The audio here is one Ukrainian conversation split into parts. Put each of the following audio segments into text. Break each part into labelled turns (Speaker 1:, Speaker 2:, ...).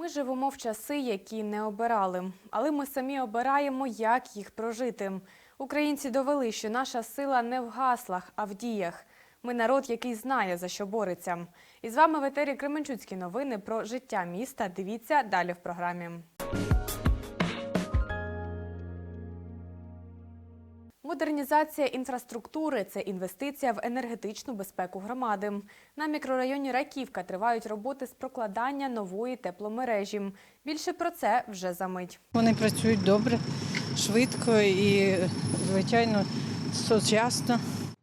Speaker 1: Ми живемо в часи, які не обирали, але ми самі обираємо, як їх прожити. Українці довели, що наша сила не в гаслах, а в діях. Ми народ, який знає за що бореться. І з вами в етері Кременчуцькі новини про життя міста. Дивіться далі в програмі. Модернізація інфраструктури це інвестиція в енергетичну безпеку громади. На мікрорайоні Раківка тривають роботи з прокладання нової тепломережі. Більше про це вже за мить.
Speaker 2: Вони працюють добре, швидко і, звичайно, сучасно.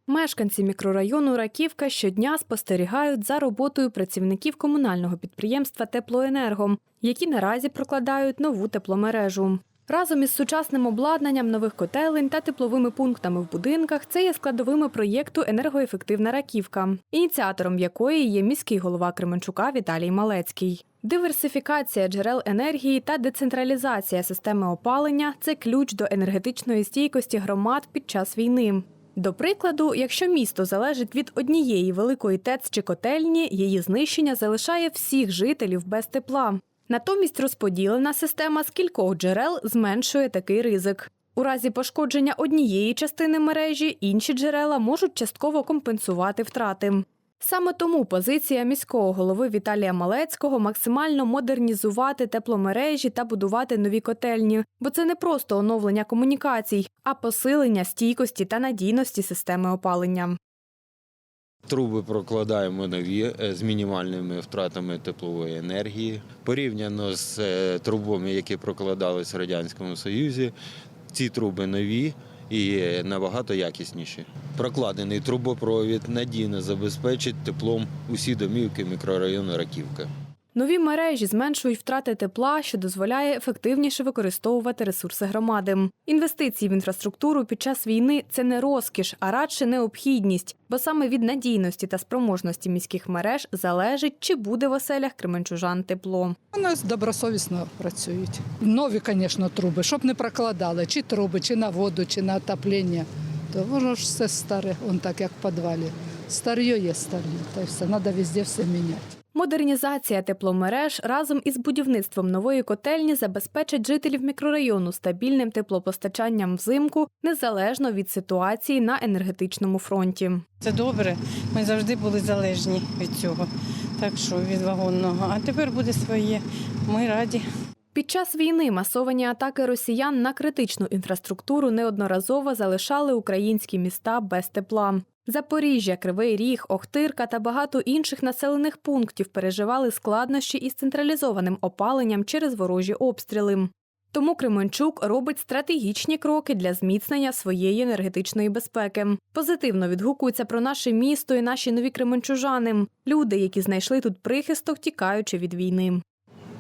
Speaker 1: Мешканці мікрорайону Раківка щодня спостерігають за роботою працівників комунального підприємства Теплоенерго, які наразі прокладають нову тепломережу. Разом із сучасним обладнанням нових котелень та тепловими пунктами в будинках це є складовими проєкту Енергоефективна Раківка, ініціатором якої є міський голова Кременчука Віталій Малецький. Диверсифікація джерел енергії та децентралізація системи опалення це ключ до енергетичної стійкості громад під час війни. До прикладу, якщо місто залежить від однієї великої ТЕЦ чи котельні, її знищення залишає всіх жителів без тепла. Натомість розподілена система з кількох джерел зменшує такий ризик. У разі пошкодження однієї частини мережі інші джерела можуть частково компенсувати втрати. Саме тому позиція міського голови Віталія Малецького максимально модернізувати тепломережі та будувати нові котельні, бо це не просто оновлення комунікацій, а посилення стійкості та надійності системи опалення.
Speaker 3: Труби прокладаємо нові е, з мінімальними втратами теплової енергії. Порівняно з е, трубами, які прокладались в Радянському Союзі, ці труби нові і набагато якісніші. Прокладений трубопровід надійно забезпечить теплом усі домівки мікрорайону Раківка.
Speaker 1: Нові мережі зменшують втрати тепла, що дозволяє ефективніше використовувати ресурси громади. Інвестиції в інфраструктуру під час війни це не розкіш, а радше необхідність, бо саме від надійності та спроможності міських мереж залежить, чи буде в оселях кременчужан тепло.
Speaker 4: У нас добросовісно працюють. Нові, звісно, труби, щоб не прокладали чи труби, чи на воду, чи на отоплення. То воно ж все старе, он так як в підвалі. Старье є старье, та все, треба везде все міняти.
Speaker 1: Модернізація тепломереж разом із будівництвом нової котельні забезпечить жителів мікрорайону стабільним теплопостачанням взимку незалежно від ситуації на енергетичному фронті.
Speaker 2: Це добре. Ми завжди були залежні від цього. Так що від вагонного. А тепер буде своє. Ми раді.
Speaker 1: Під час війни масовані атаки росіян на критичну інфраструктуру неодноразово залишали українські міста без тепла. Запоріжжя, Кривий Ріг, Охтирка та багато інших населених пунктів переживали складнощі із централізованим опаленням через ворожі обстріли. Тому Кременчук робить стратегічні кроки для зміцнення своєї енергетичної безпеки. Позитивно відгукуються про наше місто і наші нові кременчужани, люди, які знайшли тут прихисток, тікаючи від війни.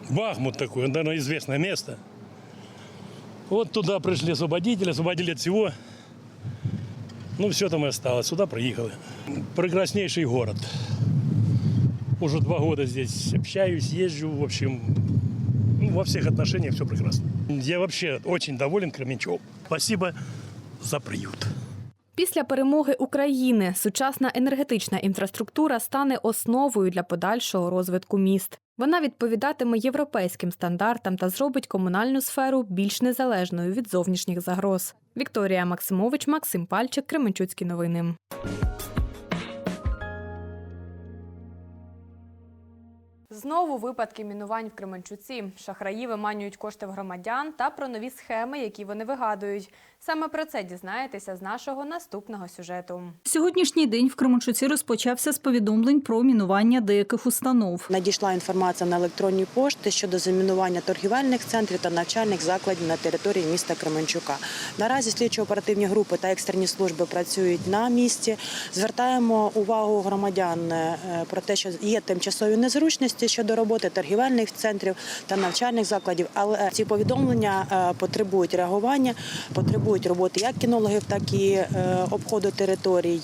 Speaker 5: Бахмут такой, наверное, известное место. Вот туда пришли освободители, освободили от всего. Ну, все там и осталось. Сюда приехали. Прекраснейший город. Уже два года здесь общаюсь, езжу, в общем, ну, во всех отношениях все прекрасно. Я вообще очень доволен Кременчугом. Спасибо за приют.
Speaker 1: Після перемоги України сучасна енергетична інфраструктура стане основою для подальшого розвитку міст. Вона відповідатиме європейським стандартам та зробить комунальну сферу більш незалежною від зовнішніх загроз. Вікторія Максимович, Максим Пальчик, Кременчуцькі новини. Знову випадки мінувань в Кременчуці. Шахраї виманюють кошти в громадян та про нові схеми, які вони вигадують. Саме про це дізнаєтеся з нашого наступного сюжету.
Speaker 6: Сьогоднішній день в Кременчуці розпочався з повідомлень про мінування деяких установ.
Speaker 7: Надійшла інформація на електронні пошти щодо замінування торгівельних центрів та навчальних закладів на території міста Кременчука. Наразі слідчо-оперативні групи та екстрені служби працюють на місці. Звертаємо увагу громадян е, про те, що є тимчасові незручності щодо роботи торгівельних центрів та навчальних закладів. Але ці повідомлення е, потребують реагування, потребують роботи як кінологів, так і е, обходу територій.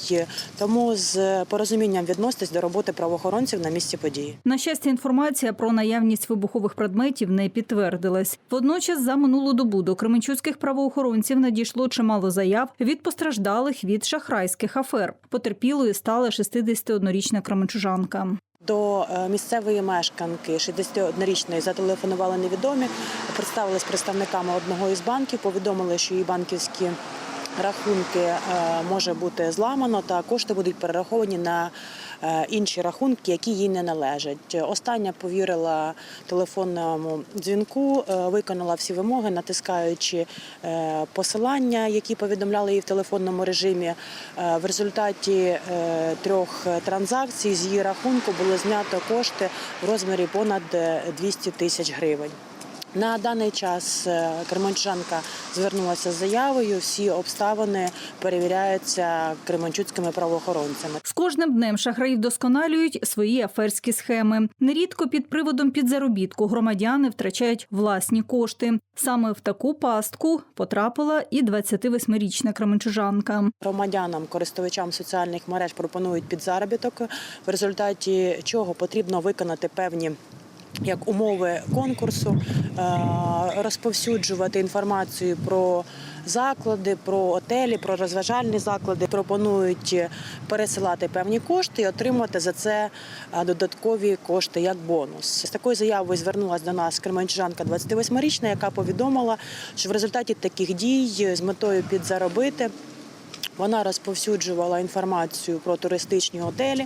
Speaker 7: Тому з порозумінням відноситись до роботи правоохоронців на місці події.
Speaker 6: На щастя, інформація про наявність вибухових предметів не підтвердилась. Водночас, за минулу добу до кременчуцьких правоохоронців надійшло чимало заяв від постраждалих від шахрайських афер. Потерпілою стала 61-річна кременчужанка.
Speaker 7: До е, місцевої мешканки. 61-річної зателефонували невідомі, представились представниками одного із банків, повідомили, що її банківські рахунки е, може бути зламано, та кошти будуть перераховані на інші рахунки, які їй не належать. Остання повірила телефонному дзвінку, е, виконала всі вимоги, натискаючи е, посилання, які повідомляли їй в телефонному режимі. Е, В результаті е, трьох транзакцій з її рахунку було знято кошти в розмірі понад е, 200 тисяч гривень. На даний час е, Кременчанка звернулася з заявою. Всі обставини перевіряються кременчуцькими правоохоронцями.
Speaker 6: З кожним днем шахраї вдосконалюють свої аферські схеми. Нерідко під приводом підзаробітку громадяни втрачають власні кошти. Саме в таку пастку потрапила і 28-річна кременчужанка.
Speaker 7: Громадянам, користувачам соціальних мереж пропонують підзаробіток, в результаті чого потрібно виконати певні. Як умови конкурсу е, розповсюджувати інформацію про заклади, про отелі, про розважальні заклади, пропонують пересилати певні кошти і отримати за це е, додаткові кошти як бонус. З такою заявою звернулася до нас Кременчужанка 28-річна, яка повідомила, що в результаті таких дій з метою підзаробити. Вона розповсюджувала інформацію про туристичні готелі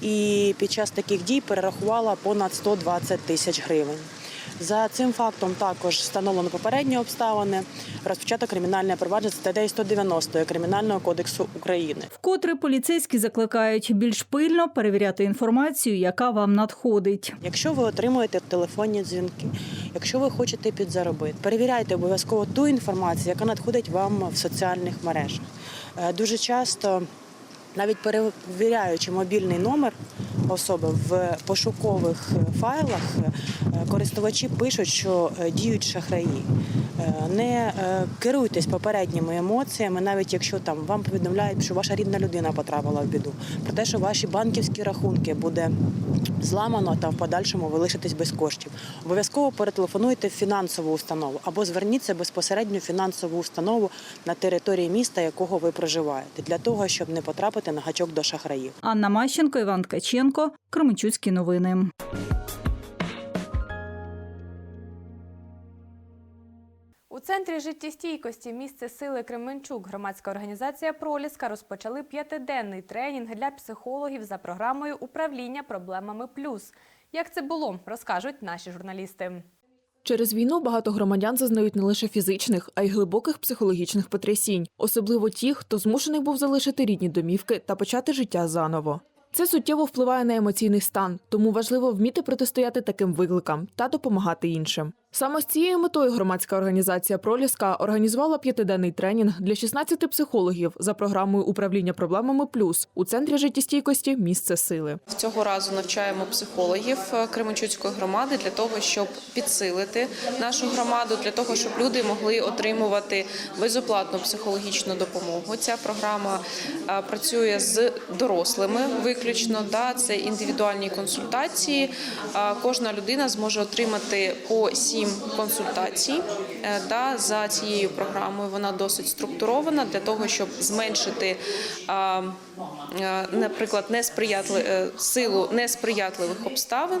Speaker 7: і під час таких дій перерахувала понад 120 тисяч гривень. За цим фактом також встановлено попередні обставини. Розпочато кримінальне провадження статтею 190 Кримінального кодексу України.
Speaker 6: Вкотре поліцейські закликають більш пильно перевіряти інформацію, яка вам надходить.
Speaker 7: Якщо ви отримуєте телефонні дзвінки, якщо ви хочете підзаробити, перевіряйте обов'язково ту інформацію, яка надходить вам в соціальних мережах. Е, Дуже часто, навіть перевіряючи мобільний номер особи в пошукових файлах, е, користувачі пишуть, що е, діють шахраї. Е, Не е, керуйтесь попередніми емоціями, навіть якщо там вам повідомляють, що ваша рідна людина потрапила в біду, про те, що ваші банківські рахунки буде зламано та в подальшому ви без коштів. Обов'язково перетелефонуйте в фінансову установу або зверніться безпосередньо в фінансову установу на території міста, якого ви проживаєте, для того, щоб не потрапити на гачок до шахраїв.
Speaker 6: Анна Мащенко, Іван Ткаченко, Кременчуцькі новини.
Speaker 1: У центрі життєстійкості місце сили Кременчук громадська організація Проліска розпочали п'ятиденний тренінг для психологів за програмою управління проблемами плюс. Як це було, розкажуть наші журналісти.
Speaker 8: Через війну багато громадян зазнають не лише фізичних, а й глибоких психологічних потрясінь, особливо ті, хто змушений був залишити рідні домівки та почати життя заново. Це суттєво впливає на емоційний стан, тому важливо вміти протистояти таким викликам та допомагати іншим. Саме з цією метою громадська організація Проліска організувала п'ятиденний тренінг для 16 психологів за програмою управління проблемами плюс у центрі життєстійкості місце сили.
Speaker 9: Цього разу навчаємо психологів е, Кременчуцької громади для того, щоб підсилити нашу громаду, для того, щоб люди могли отримувати безоплатну психологічну допомогу. Ця програма е, працює з дорослими виключно. Да, це індивідуальні консультації. Е, Кожна людина зможе отримати по сім консультацій. Е, Да, за цією програмою вона досить структурована для того, щоб зменшити. Е, наприклад, несприятли, е, силу несприятливих обставин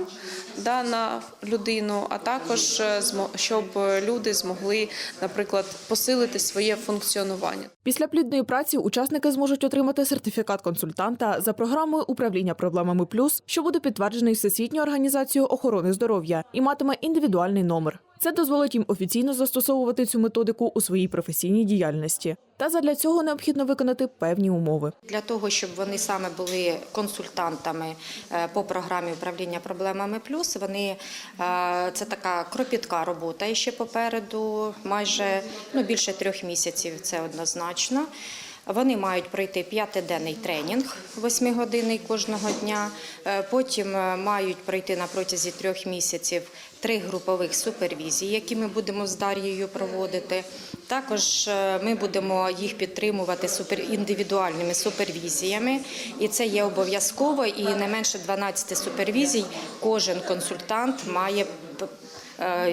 Speaker 9: да, на людину, а також е, змо- щоб люди змогли, наприклад, посилити своє функціонування.
Speaker 8: Після плідної праці учасники зможуть отримати сертифікат консультанта за програмою управління проблемами плюс, що буде підтверджений Всесвітньою організацією охорони здоров'я і матиме індивідуальний номер. Це дозволить їм офіційно застосовувати цю методику у своїй професійній діяльності. Та задля цього необхідно виконати певні умови.
Speaker 10: Для того, щоб вони саме були консультантами е, по програмі управління проблемами плюс, вони е, це така кропітка робота ще попереду, майже ну, більше трьох місяців. Це однозначно. Вони мають пройти п'ятиденний тренінг восьмигодинний кожного дня. Е, Потім мають пройти на протязі трьох місяців три групових супервізії, які ми будемо з Дар'єю проводити. Також е, ми будемо їх підтримувати супер індивідуальними супервізіями, і це є обов'язково. І не менше 12 супервізій кожен консультант має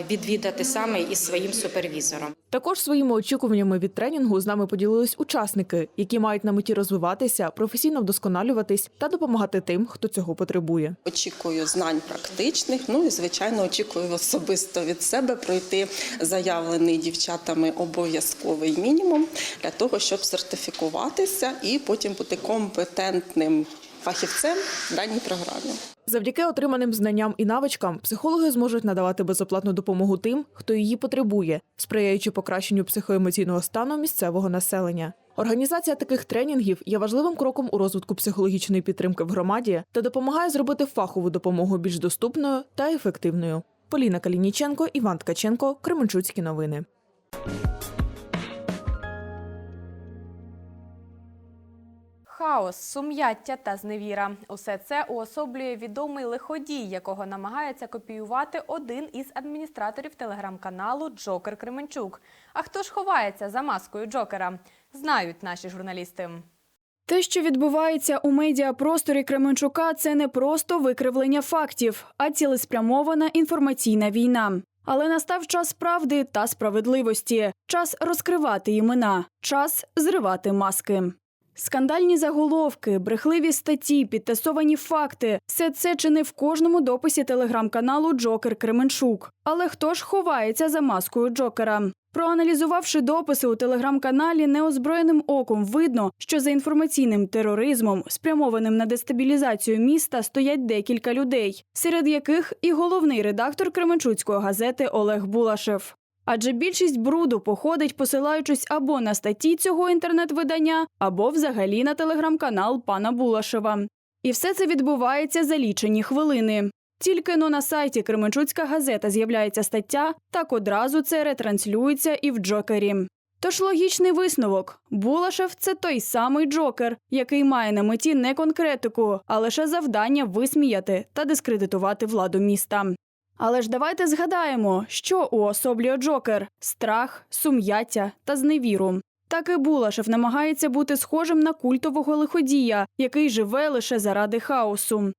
Speaker 10: відвідати саме із своїм супервізором.
Speaker 8: Також своїми очікуваннями від тренінгу з нами поділились учасники, які мають на меті розвиватися, професійно вдосконалюватись та допомагати тим, хто цього потребує.
Speaker 11: Очікую знань практичних. Ну і звичайно, очікую особисто від себе пройти заявлений дівчатами обов'язковий мінімум для того, щоб сертифікуватися і потім бути компетентним фахівцем в даній програмі.
Speaker 8: Завдяки отриманим знанням і навичкам психологи зможуть надавати безоплатну допомогу тим, хто її потребує, сприяючи покращенню психоемоційного стану місцевого населення. Організація таких тренінгів є важливим кроком у розвитку психологічної підтримки в громаді та допомагає зробити фахову допомогу більш доступною та ефективною. Поліна Калініченко, Іван Ткаченко, Кременчуцькі новини.
Speaker 1: Хаос, сум'яття та зневіра – усе це уособлює відомий лиходій, якого намагається копіювати один із адміністраторів телеграм-каналу Джокер Кременчук. А хто ж ховається за маскою Джокера? Знають наші журналісти.
Speaker 12: Те, що відбувається у медіапросторі Кременчука, це не просто викривлення фактів, а цілеспрямована інформаційна війна. Але настав час правди та справедливості, час розкривати імена, час зривати маски. Скандальні заголовки, брехливі статті, підтасовані факти все це чи не в кожному дописі телеграм-каналу Джокер Кременчук. Але хто ж ховається за маскою Джокера? Проаналізувавши дописи у телеграм-каналі, неозброєним оком видно, що за інформаційним тероризмом, спрямованим на дестабілізацію міста, стоять декілька людей, серед яких і головний редактор Кременчуцької газети Олег Булашев. Адже більшість бруду походить, посилаючись або на статті цього інтернет-видання, або взагалі на телеграм-канал пана Булашева. І все це відбувається за лічені хвилини. Тільки но на сайті Кременчуцька газета з'являється стаття, так одразу це ретранслюється і в Джокері. Тож логічний висновок: Булашев це той самий Джокер, який має на меті не конкретику, а лише завдання висміяти та дискредитувати владу міста. Але ж давайте згадаємо, що уособлює Джокер: страх, сум'яття та зневіру. Так і Булашев намагається бути схожим на культового лиходія, який живе лише заради хаосу.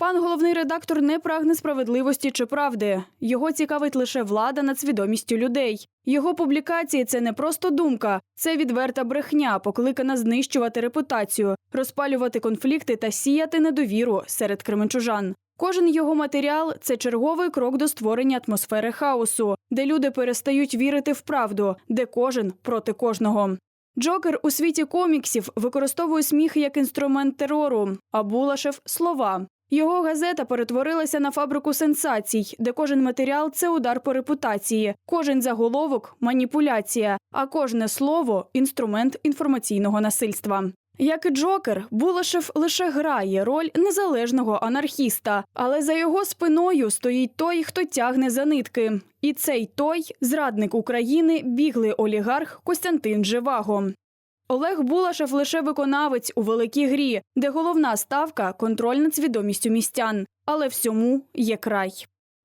Speaker 12: Пан головний редактор не прагне справедливості чи правди. Його цікавить лише влада над свідомістю людей. Його публікації це не просто думка, це відверта брехня, покликана знищувати репутацію, розпалювати конфлікти та сіяти недовіру серед кременчужан. Кожен його матеріал це черговий крок до створення атмосфери хаосу, де люди перестають вірити в правду, де кожен проти кожного. Джокер у світі коміксів використовує сміх як інструмент терору, а Булашев слова. Його газета перетворилася на фабрику сенсацій, де кожен матеріал це удар по репутації, кожен заголовок маніпуляція, а кожне слово інструмент інформаційного насильства. Як і Джокер, Булашев лише грає роль незалежного анархіста, але за його спиною стоїть той, хто тягне за нитки. І цей той зрадник України, біглий олігарх Костянтин Живаго. Олег Булашев лише виконавець у великій грі, де головна ставка контроль над свідомістю містян. Але всьому є край.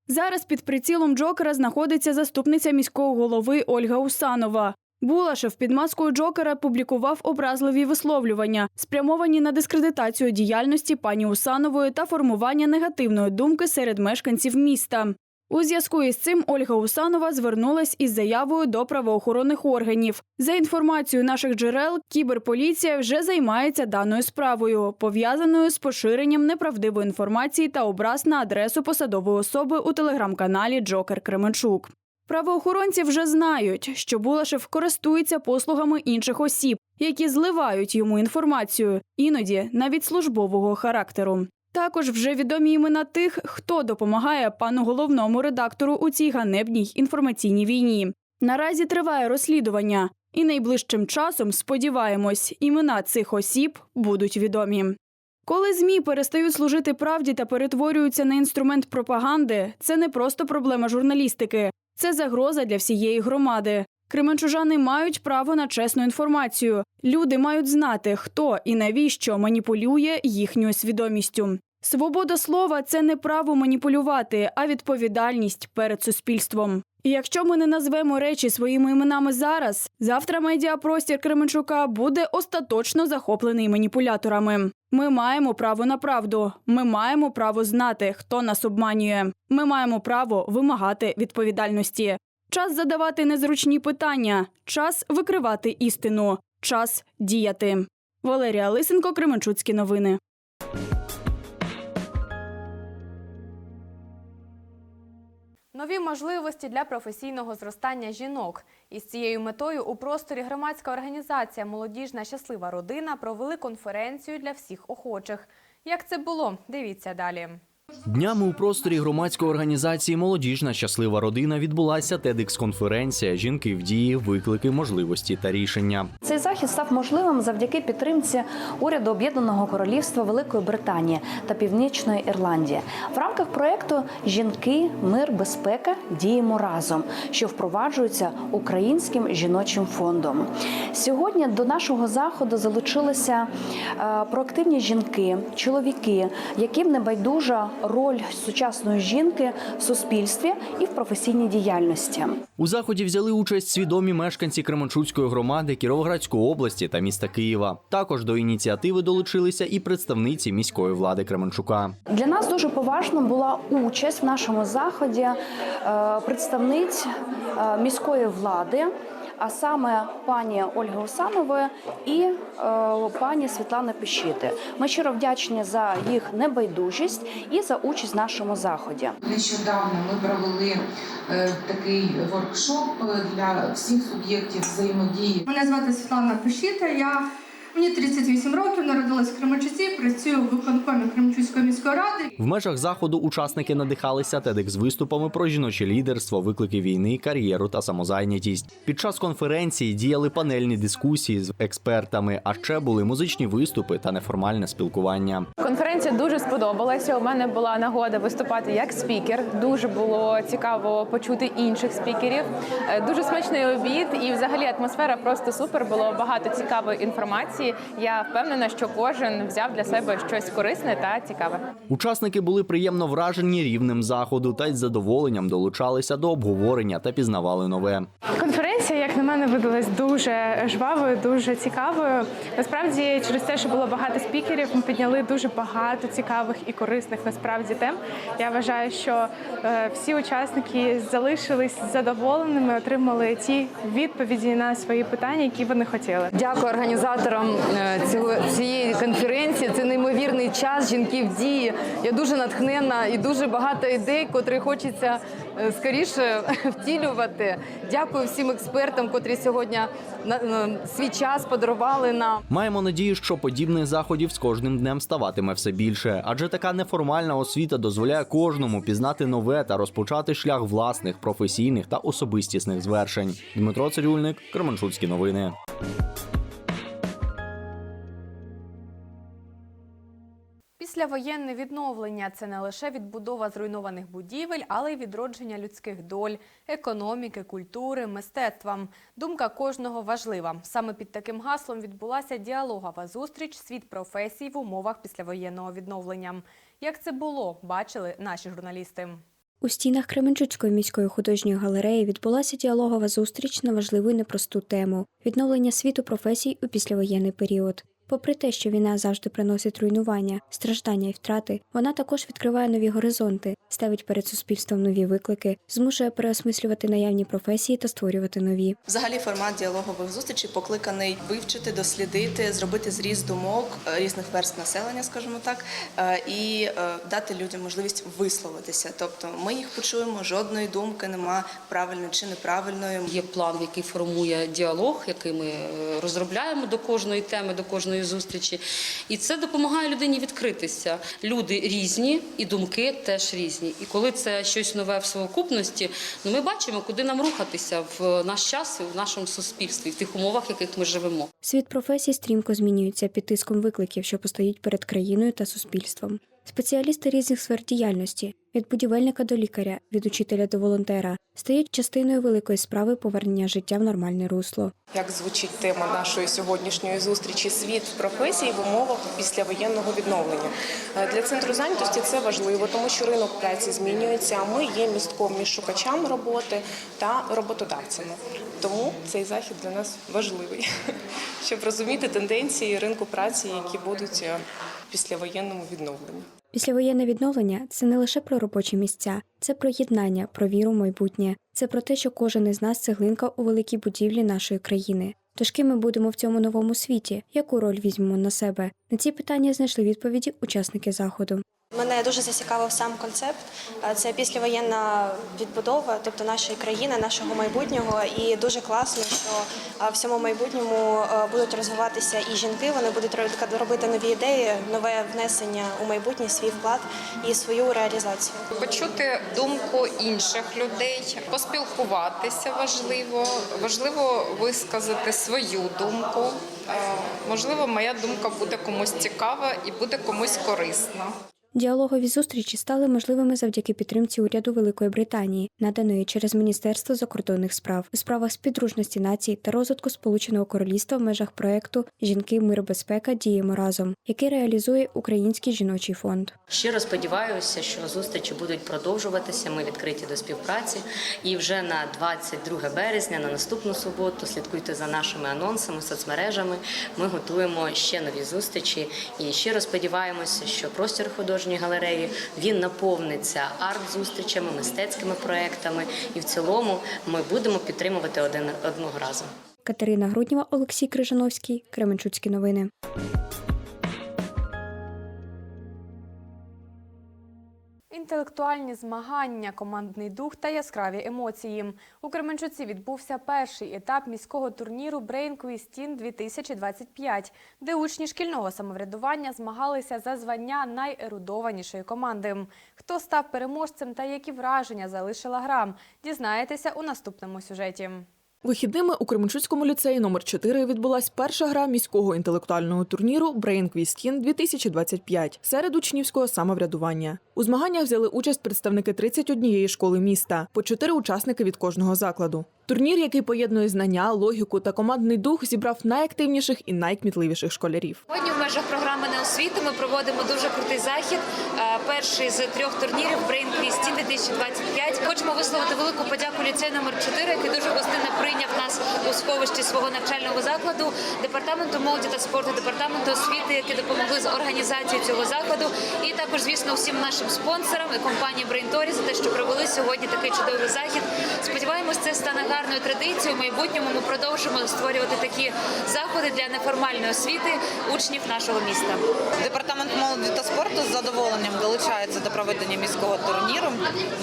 Speaker 12: Зараз під прицілом Джокера знаходиться заступниця міського голови Ольга Усанова. Булашев під маскою Джокера публікував образливі висловлювання, спрямовані на дискредитацію діяльності пані Усанової та формування негативної думки серед мешканців міста. У зв'язку із цим Ольга Усанова звернулась із заявою до правоохоронних органів. За інформацією наших джерел, кіберполіція вже займається даною справою, пов'язаною з поширенням неправдивої інформації та образ на адресу посадової особи у телеграм-каналі Джокер Кременчук. Правоохоронці вже знають, що Булашев користується послугами інших осіб, які зливають йому інформацію, іноді навіть службового характеру. Також вже відомі імена тих, хто допомагає пану головному редактору у цій ганебній інформаційній війні. Наразі триває розслідування, і найближчим часом, сподіваємось, імена цих осіб будуть відомі. Коли ЗМІ перестають служити правді та перетворюються на інструмент пропаганди, це не просто проблема журналістики, це загроза для всієї громади. Кременчужани мають право на чесну інформацію. Люди мають знати, хто і навіщо маніпулює їхньою свідомістю. Свобода слова це не право маніпулювати, а відповідальність перед суспільством. І якщо ми не назвемо речі своїми іменами зараз, завтра медіапростір Кременчука буде остаточно захоплений маніпуляторами. Ми маємо право на правду. Ми маємо право знати, хто нас обманює. Ми маємо право вимагати відповідальності. Час задавати незручні питання, час викривати істину, час діяти. Валерія Лисенко, Кременчуцькі новини.
Speaker 1: Нові можливості для професійного зростання жінок. Із цією метою у просторі громадська організація Молодіжна щаслива родина провели конференцію для всіх охочих. Як це було? Дивіться далі.
Speaker 13: Днями у просторі громадської організації Молодіжна щаслива родина відбулася TEDx-конференція Жінки в дії, виклики, можливості та рішення.
Speaker 14: Цей захід став можливим завдяки підтримці уряду Об'єднаного Королівства Великої Британії та Північної Ірландії. В рамках проекту Жінки, мир, безпека діємо разом, що впроваджується українським жіночим фондом. Сьогодні до нашого заходу залучилися е, проактивні жінки, чоловіки, яким не байдужа роль сучасної жінки в суспільстві і в професійній діяльності.
Speaker 13: У заході взяли участь свідомі мешканці Кременчуцької громади, Кіровоградської області та міста Києва. Також до ініціативи долучилися і представниці міської влади Кременчука.
Speaker 14: Для нас дуже поважно була участь в нашому заході е, представниць е, міської влади, а саме пані Ольги Усанової і е, пані Світлани Пещити. Ми щиро вдячні за їх небайдужість і за участь в нашому заході.
Speaker 15: Нещодавно ми провели е, такий воркшоп для всіх суб'єктів взаємодії.
Speaker 16: Мене звати Світлана Пещита. Я мені 38 років, народилась в Кременчуці, працюю в виконкомі Кременчуцької міської ради.
Speaker 13: В межах заходу учасники надихалися TEDx виступами про жіноче лідерство, виклики війни, кар'єру та самозайнятість. Під час конференції діяли панельні дискусії з експертами, а ще були музичні виступи та неформальне спілкування.
Speaker 9: Конференція дуже сподобалася. У мене була нагода виступати як спікер. Дуже було цікаво почути інших спікерів. Е, Дуже смачний обід, і взагалі атмосфера просто супер. Було багато цікавої інформації. Я впевнена, що кожен взяв для себе щось корисне та цікаве.
Speaker 13: Учасники були приємно вражені рівнем заходу та й з задоволенням долучалися до обговорення та пізнавали нове.
Speaker 16: Конференція, як на мене, видалась дуже жвавою, дуже цікавою. Насправді, через те, що було багато спікерів, ми підняли дуже багато цікавих і корисних насправді тем. Я вважаю, що е, всі учасники залишились задоволеними, отримали ті відповіді на свої питання, які вони хотіли.
Speaker 17: Дякую організаторам цього цієї конференції. Це неймовірний час жінки в дії. Я дуже натхненна і дуже багато ідей, котрі хочеться е, скоріше втілювати. Дякую всім експертам, котрі сьогодні свій час подарували нам.
Speaker 13: Маємо надію, що подібних заходів з кожним днем ставатиме все більше, адже така неформальна освіта дозволяє кожному пізнати нове та розпочати шлях власних професійних та особистісних звершень. Дмитро Цирюльник, Кременчуцькі новини.
Speaker 1: Післявоєнне відновлення це не лише відбудова зруйнованих будівель, але й відродження людських доль, економіки, культури, мистецтва. Думка кожного важлива. Саме під таким гаслом відбулася діалогова зустріч світ професій в умовах післявоєнного відновлення. Як це було, бачили наші журналісти.
Speaker 18: У стінах Кременчуцької міської художньої галереї відбулася діалогова зустріч на важливу і непросту тему відновлення світу професій у післявоєнний період. Попри те, що війна завжди приносить руйнування, страждання і втрати, вона також відкриває нові горизонти, ставить перед суспільством нові виклики, змушує переосмислювати наявні професії та створювати нові.
Speaker 19: Взагалі формат діалогових зустрічей покликаний вивчити, дослідити, зробити зріз думок е, різних верств населення, скажімо так, е, і е, дати людям можливість висловитися. Тобто ми їх почуємо, жодної думки нема правильної чи неправильної.
Speaker 20: Є план, який формує діалог, який ми розробляємо до кожної теми, до кожної зустрічі. І це допомагає людині відкритися. Люди різні і думки теж різні. І коли це щось нове в совокупності, ну ми бачимо, куди нам рухатися в наш час і в нашому суспільстві, в тих умовах, в яких ми живемо.
Speaker 18: Світ професій стрімко змінюється під тиском викликів, що постають перед країною та суспільством. Спеціалісти різних сфер діяльності від будівельника до лікаря, від учителя до волонтера стають частиною великої справи повернення життя в нормальне русло.
Speaker 21: Як звучить тема нашої сьогоднішньої зустрічі Світ професій в умовах післявоєнного відновлення Е, для центру зайнятості це важливо, тому що ринок праці змінюється. А ми є містком між шукачами роботи та роботодавцями. Тому цей захід для нас важливий, щоб розуміти тенденції ринку праці, які будуть е, в післявоєнному відновленні.
Speaker 18: Післявоєнне відновлення це не лише про робочі місця, це про єднання, про віру в майбутнє. Це про те, що кожен із нас цеглинка у великій будівлі нашої країни. Тож ким ми будемо в цьому новому світі? Яку роль візьмемо на себе? На ці питання знайшли відповіді учасники заходу.
Speaker 22: Мене дуже зацікавив сам концепт. Е, Це післявоєнна відбудова, тобто нашої країни, нашого майбутнього. І дуже класно, що е, в цьому майбутньому е, будуть розвиватися і жінки. Вони будуть ро- робити нові ідеї, нове внесення у майбутнє, свій вклад і свою реалізацію.
Speaker 23: Почути думку інших людей, поспілкуватися важливо, важливо висказати свою думку. Можливо, моя думка буде комусь цікава і буде комусь корисна.
Speaker 18: Діалогові зустрічі стали можливими завдяки підтримці уряду Великої Британії, наданої через Міністерство закордонних справ у справах співдружності націй та розвитку Сполученого Королівства в межах проекту Жінки, мир, безпека діємо разом, який реалізує Український жіночий фонд.
Speaker 24: Щиро сподіваюся, що зустрічі будуть продовжуватися. Ми відкриті до співпраці. І вже на 22 березня, на наступну суботу, слідкуйте за нашими анонсами, соцмережами. Ми готуємо ще нові зустрічі. І щиро сподіваємося, що простір художньої галереї він наповниться арт-зустрічами, мистецькими проектами. І в цілому ми будемо підтримувати один одного разом.
Speaker 18: Катерина Грудніва, Олексій Крижановський, Кременчуцькі новини.
Speaker 1: Інтелектуальні змагання, командний дух та яскраві емоції. У Кременчуці відбувся перший етап міського турніру Brain Quiz Teen 2025, де учні шкільного самоврядування змагалися за звання найерудованішої команди. Хто став переможцем та які враження залишила гра, дізнаєтеся у наступному сюжеті.
Speaker 8: Вихідними у Кременчуцькому ліцеї номер 4 відбулась перша гра міського інтелектуального турніру Teen 2025 серед учнівського самоврядування. У змаганнях взяли участь представники 31 школи міста, по чотири учасники від кожного закладу. Турнір, який поєднує знання, логіку та командний дух, зібрав найактивніших і найкмітливіших школярів.
Speaker 25: Сьогодні в межах програми «Неосвіти» ми проводимо дуже крутий захід. Е, Перший з трьох турнірів Brain Teen 2025. Хочемо висловити велику подяку ліцею номер 4, який дуже гостинно прийняв нас у сховищі свого навчального закладу, департаменту молоді та спорту, департаменту освіти, які допомогли з організацією цього заходу, і також, звісно, всім нашим спонсорам і компанії Braintory за те, що провели сьогодні такий чудовий захід. Сподіваємось, це стане гарною традицією. В майбутньому ми продовжимо створювати такі заходи для неформальної освіти учнів нашого міста.
Speaker 26: Департамент молоді та спорту з задоволенням долучається до проведення міського турніру.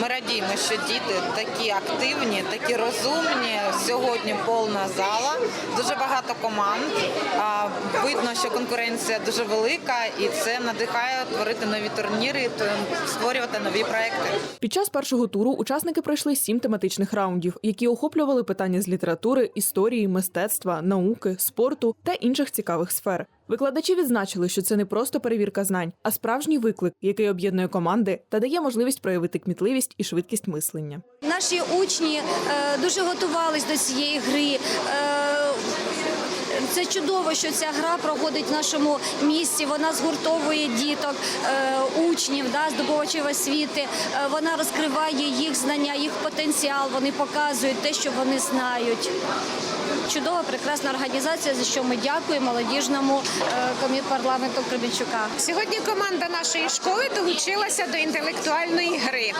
Speaker 26: Ми радіємо, що діти такі активні, такі розумні. Сьогодні повна зала, дуже багато команд. Видно, що конкуренція дуже велика, і це надихає творити нові турніри, створювати нові проекти.
Speaker 8: Під час першого туру учасники пройшли сім тематичних раундів, які охоплювали питання з літератури, історії, мистецтва, науки, спорту та інших цікавих сфер. Викладачі відзначили, що це не просто перевірка знань, а справжній виклик, який об'єднує команди та дає можливість проявити кмітливість і швидкість мислення.
Speaker 27: Наші учні е, дуже готувались до цієї гри. Це чудово, що ця гра проходить в нашому місті. Вона згуртовує діток, е, учнів, да, здобувачів освіти. Е, Вона розкриває їх знання, їх потенціал. Вони показують те, що вони знають. Чудова, прекрасна організація, за що ми дякуємо молодіжному е, комітету парламенту Кременчука.
Speaker 28: Сьогодні команда нашої школи долучилася до інтелектуальної гри.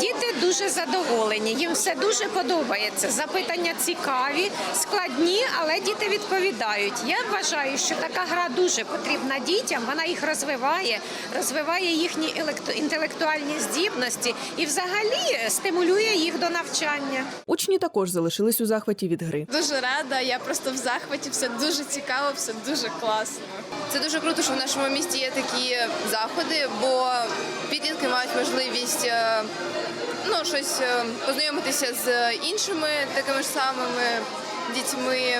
Speaker 28: Діти дуже задоволені, їм все дуже подобається. Запитання цікаві, складні, але діти відповідають. Я вважаю, що така гра дуже потрібна дітям. Вона їх розвиває, розвиває їхні інтелектуальні здібності і, взагалі, стимулює їх до навчання.
Speaker 8: Учні також залишились у захваті від гри.
Speaker 29: Дуже рада, я просто в захваті, все дуже цікаво, все дуже класно. Це дуже круто, що в нашому місті є такі заходи, бо підлітки мають можливість е, ну, щось е, познайомитися з іншими такими ж самими дітьми,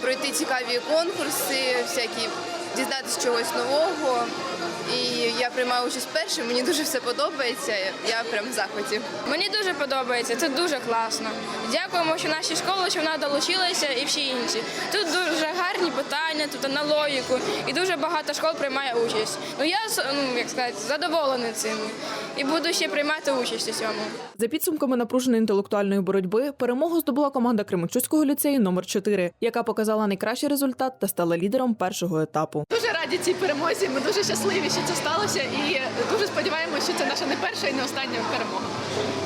Speaker 29: пройти цікаві конкурси, всякі
Speaker 21: дізнатися чогось нового. І я приймаю участь вперше, мені дуже все подобається. Я прям в захваті.
Speaker 30: Мені дуже подобається, це дуже класно. Дякуємо, що нашій школі, що вона долучилася і всі інші. Тут дуже гарні питання, тут на логіку, і дуже багато школ приймає участь. Ну я ну, як сказати, задоволений цим і буду ще приймати участь у цьому.
Speaker 8: За підсумками напруженої інтелектуальної боротьби перемогу здобула команда Кременчуцького ліцею номер 4 яка показала найкращий результат та стала лідером першого етапу.
Speaker 31: Дуже раді цій перемозі. Ми дуже щасливі, що це сталося, і дуже сподіваємося, що це наша не перша і не остання перемога.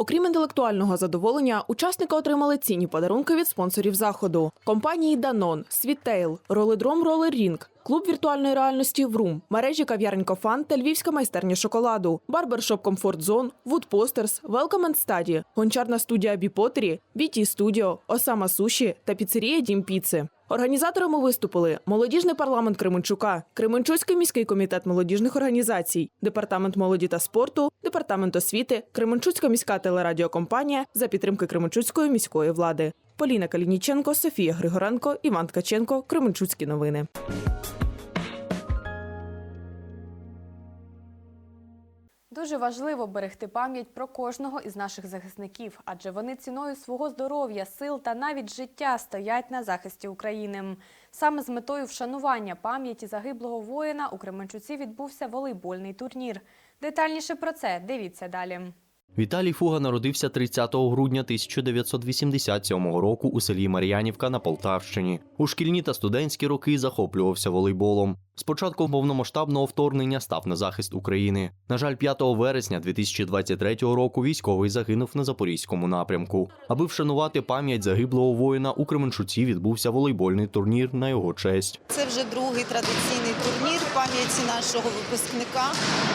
Speaker 8: Окрім інтелектуального задоволення, учасники отримали цінні подарунки від спонсорів заходу: компанії Данон, Світейл, Роледром Ролер Рінг, клуб віртуальної реальності Врум, мережі кав'ярень Кофан та Львівська майстерня шоколаду, барбершоп Комфорт Зон, Posters, Welcome and гончарна студія Біпотері, BT Studio, Осама Суші та піцерія Дім Піци. Організаторами виступили молодіжний парламент Кременчука, Кременчуцький міський комітет молодіжних організацій, департамент молоді та спорту, департамент освіти, Кременчуцька міська телерадіокомпанія за підтримки Кременчуцької міської влади. Поліна Калініченко, Софія Григоренко, Іван Ткаченко, Кременчуцькі новини.
Speaker 1: Дуже важливо берегти пам'ять про кожного із наших захисників, адже вони ціною свого здоров'я, сил та навіть життя стоять на захисті України. Саме з метою вшанування пам'яті загиблого воїна у Кременчуці відбувся волейбольний турнір. Детальніше про це дивіться далі.
Speaker 13: Віталій Фуга народився 30 грудня 1987 року у селі Мар'янівка на Полтавщині. У шкільні та студентські роки захоплювався волейболом. З початку повномасштабного вторгнення став на захист України. На жаль, 5 вересня 2023 року військовий загинув на запорізькому напрямку. Аби вшанувати пам'ять загиблого воїна, у Кременчуці відбувся волейбольний турнір на його честь.
Speaker 32: Це вже другий традиційний турнір пам'яті нашого випускника.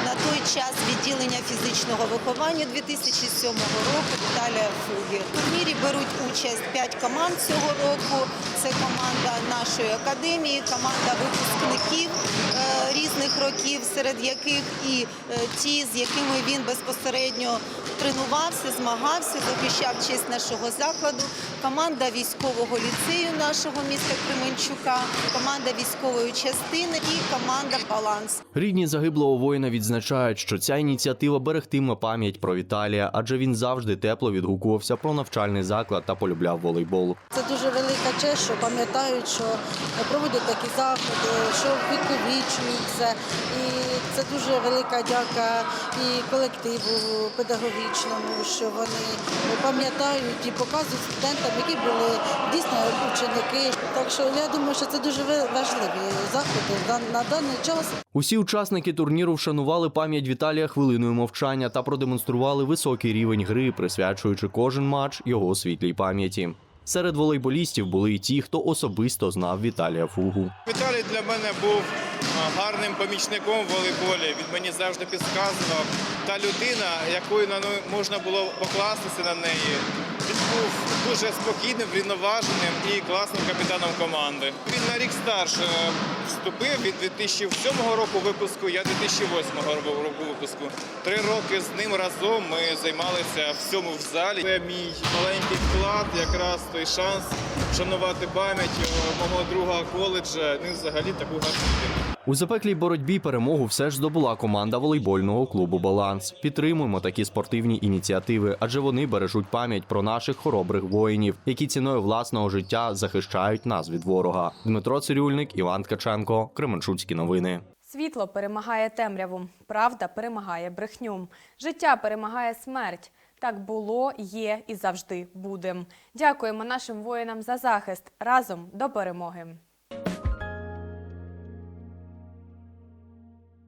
Speaker 32: На той час відділення фізичного виховання 2007 року Віталія Фуги. В турнірі беруть участь 5 команд цього року. Це команда нашої академії, команда випускників різних років, серед яких і е, ті, з якими він безпосередньо тренувався, змагався, захищав честь нашого закладу. Команда військового ліцею нашого міста Кременчука, команда військової частини і команда Баланс.
Speaker 13: Рідні загиблого воїна відзначають, що ця ініціатива берегтиме пам'ять про Віталія, адже він завжди тепло відгукувався про навчальний заклад та полюбляв волейбол.
Speaker 33: Це дуже велика честь, що пам'ятають, що проводять такі заходи, що відповічують це. І це дуже велика дяка і колективу педагогічному, що вони пам'ятають і показують студентам, які були дійсно ученики. Так що я думаю, що це дуже важливі заходи на даний час.
Speaker 13: Усі учасники турніру вшанували пам'ять Віталія хвилиною мовчання та продемонстрували високий рівень гри, присвячуючи кожен матч його світлій пам'яті. Серед волейболістів були й ті, хто особисто знав Віталія Фугу.
Speaker 34: Віталій для мене був гарним помічником в волейболі. Він мені завжди підказував. Та людина, якою на неї можна було покластися на неї. Він був дуже спокійним, врівноваженим і класним капітаном команди. Він на рік старше вступив. Він 2007 року випуску, я 2008 року випуску. Три роки з ним разом ми займалися всьому в залі. Це мій маленький вклад, якраз той шанс вшанувати пам'ять е, мого друга коледжа. І взагалі таку гарну людину.
Speaker 13: У запеклій боротьбі перемогу все ж здобула команда волейбольного клубу Баланс. Підтримуємо такі спортивні ініціативи, адже вони бережуть пам'ять про наших хоробрих воїнів, які ціною власного життя захищають нас від ворога. Дмитро Цирюльник, Іван Ткаченко, Кременчуцькі новини.
Speaker 1: Світло перемагає темряву, правда перемагає брехню, життя перемагає смерть. Так було, є і завжди буде. Дякуємо нашим воїнам за захист. Разом до перемоги.